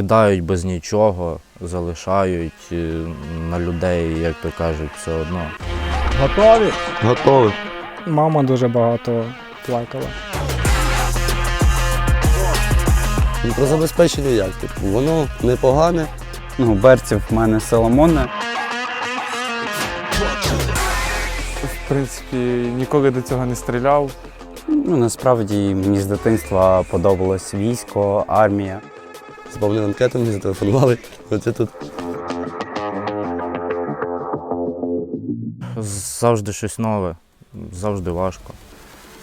кидають без нічого, залишають е, на людей, як то кажуть, все одно. Готові? Готовий. Мама дуже багато плакала. Ну, Про забезпечення як? Типу, воно непогане. Ну, берців в мене Соломоне. В принципі, ніколи до цього не стріляв. Ну, насправді мені з дитинства подобалось військо, армія. Заповнив анкету, мені зателефонували. Оце тут. Завжди щось нове, завжди важко.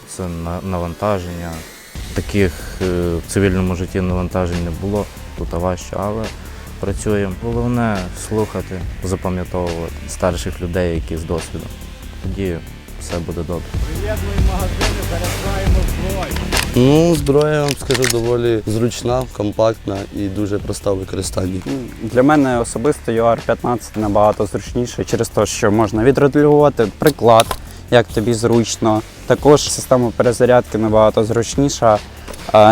Це навантаження. Таких е, в цивільному житті навантажень не було, тут важче, але працюємо. Головне слухати, запам'ятовувати старших людей, які з досвідом. Тоді все буде добре. Ну, зброя, я вам скажу, доволі зручна, компактна і дуже проста в використанні. Ну, Для мене особисто UR-15 набагато зручніше через те, що можна відрегулювати приклад, як тобі зручно. Також система перезарядки набагато зручніша,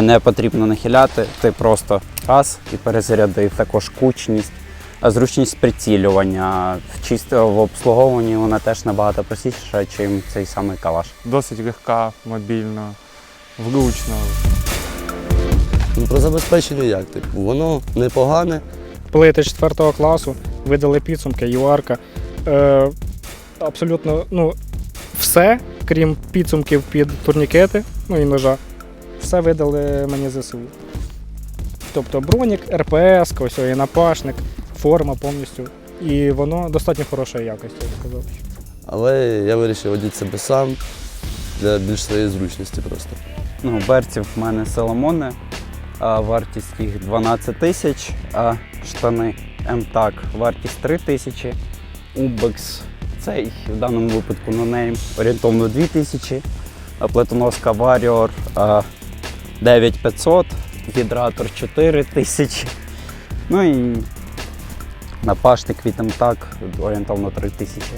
не потрібно нахиляти. Ти просто раз і перезарядив. Також кучність, зручність прицілювання. Чисто в обслуговуванні вона теж набагато простіша, ніж цей самий калаш. Досить легка, мобільна, влучна. Ну, Про забезпечення як? Типу, воно непогане. Плити 4 класу, видали підсумки, ЮАРка. Е, абсолютно ну, все, крім підсумків під турнікети, ну і ножа, все видали мені ЗСУ. Тобто бронік, РПС, ось і напашник, форма повністю. І воно достатньо хорошої якості, я б сказав. Але я вирішив одіти себе сам для більш своєї зручності просто. Ну, берців в мене Соломони, а вартість їх 12 тисяч, а штани МТАК вартість 3 тисячі. Убекс цей в даному випадку нонейм орієнтовно 2 тисячі. А плитоноска Warrior 9500, гідратор 4 тисячі. Ну і напашник від МТАК орієнтовно 3 тисячі.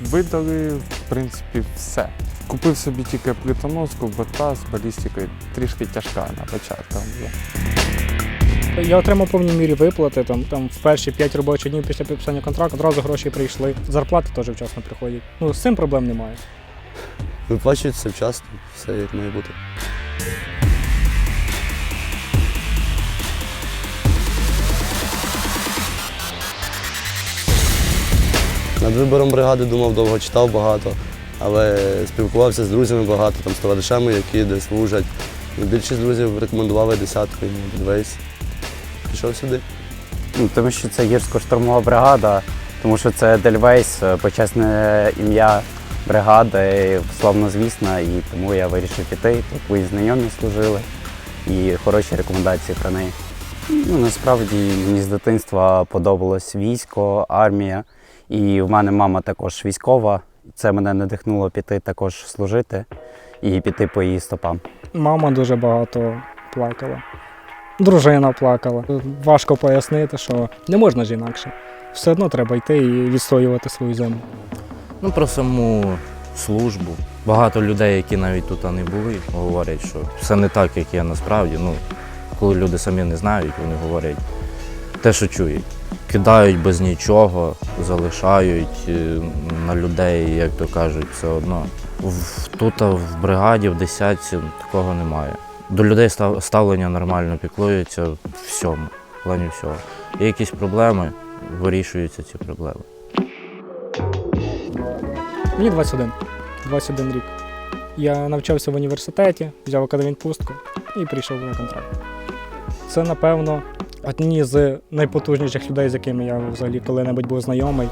Видали, в принципі, все. Купив собі тільки плитоноску, бота з балістикою. Трішки тяжка на початку. Я отримав повній мірі виплати. Там, там в перші 5 робочих днів після підписання контракту одразу гроші прийшли. Зарплати теж вчасно приходять. Ну, з цим проблем немає. Виплачується вчасно, все як має бути. Над вибором бригади думав довго, читав багато, але спілкувався з друзями багато, там, з товаришами, які десь служать. Ну, Більшість друзів рекомендували десятку Дедвейс. Пішов сюди. Ну, тому що це гірсько-штурмова бригада, тому що це Дельвейс, е, почесне ім'я бригади, славнозвісна, і тому я вирішив піти. Тут мої знайомі служили і хороші рекомендації про неї. Ну, насправді мені з дитинства подобалось військо, армія. І в мене мама також військова. Це мене надихнуло піти також служити і піти по її стопам. Мама дуже багато плакала. Дружина плакала. Важко пояснити, що не можна ж інакше. Все одно треба йти і відстоювати свою землю. Ну, про саму службу. Багато людей, які навіть тут не були, говорять, що все не так, як є насправді. Ну, коли люди самі не знають, вони говорять те, що чують. Кидають без нічого, залишають е, на людей, як то кажуть, все одно. Тут в бригаді, в десятці такого немає. До людей став- ставлення нормально, піклуються в всьому, в плані всього. Є якісь проблеми, вирішуються ці проблеми. Мені 21. 21 рік. Я навчався в університеті, взяв академінпустку і прийшов на контракт. Це, напевно, одні з найпотужніших людей, з якими я взагалі коли-небудь був знайомий.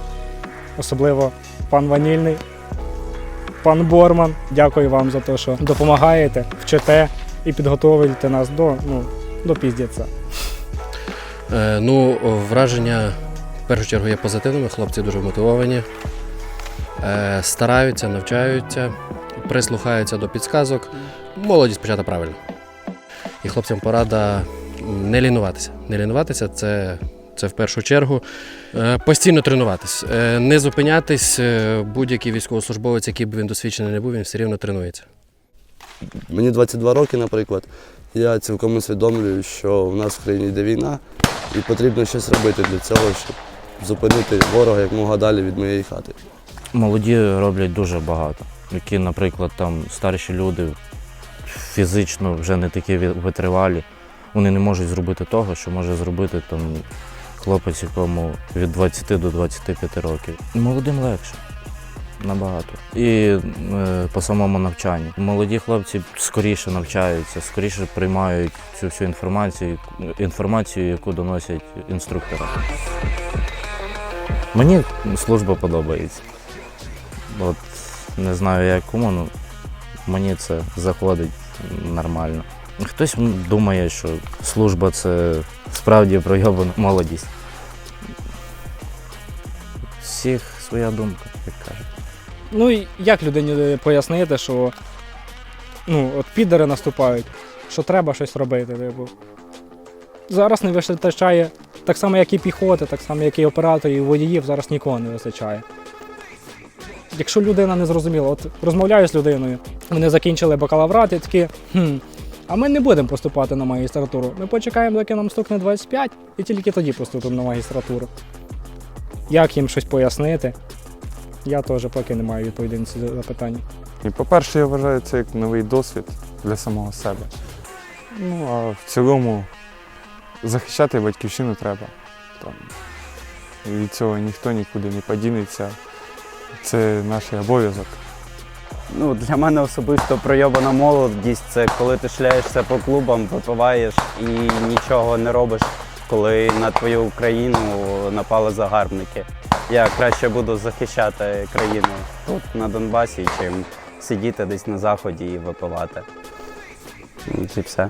Особливо пан Ванільний, пан Борман. Дякую вам за те, що допомагаєте, вчите і підготовуєте нас до, ну, до піздеця. Е, Ну, враження в першу чергу є позитивними. Хлопці дуже мотивовані, е, стараються, навчаються, прислухаються до підсказок. Молодість почата правильно. І хлопцям порада не лінуватися. Не лінуватися це, це в першу чергу. Е, Постійно тренуватись, Е, не зупинятись. Е, Будь-який військовослужбовець, який б він досвідчений не був, він все рівно тренується. Мені 22 роки, наприклад. Я цілком усвідомлюю, що в нас в країні йде війна, І потрібно щось робити для цього, щоб зупинити ворога як мога далі від моєї хати. Молоді роблять дуже багато. Які, наприклад, там старші люди фізично вже не такі витривалі. Вони не можуть зробити того, що може зробити там хлопець, якому від 20 до 25 років. Молодим легше. Набагато. І е, по самому навчанню. Молоді хлопці скоріше навчаються, скоріше приймають цю всю інформацію, інформацію, яку доносять інструктори. Мені служба подобається. От не знаю, як кому, але мені це заходить нормально. Хтось думає, що служба це справді пройобана молодість. Всіх своя думка, як кажуть. Ну як людині пояснити, що ну, от підери наступають, що треба щось робити. Типу. Зараз не вистачає так само, як і піхоти, так само, як і операторів, і водіїв, зараз нікого не вистачає. Якщо людина не зрозуміла, от розмовляю з людиною, вони закінчили бакалаврат і такі, хм, а ми не будемо поступати на магістратуру. Ми почекаємо, доки нам стукне 25, і тільки тоді поступимо на магістратуру. Як їм щось пояснити? Я теж поки не маю відповіді на ці запитання. І по-перше, я вважаю це як новий досвід для самого себе. Ну, а в цілому захищати батьківщину треба. Там, від цього ніхто нікуди не подінеться. Це наш обов'язок. Ну, для мене особисто пройобана молодість це коли ти шляєшся по клубам, випиваєш і нічого не робиш, коли на твою країну напали загарбники. Я краще буду захищати країну тут, на Донбасі, чим сидіти десь на заході і випивати. І все.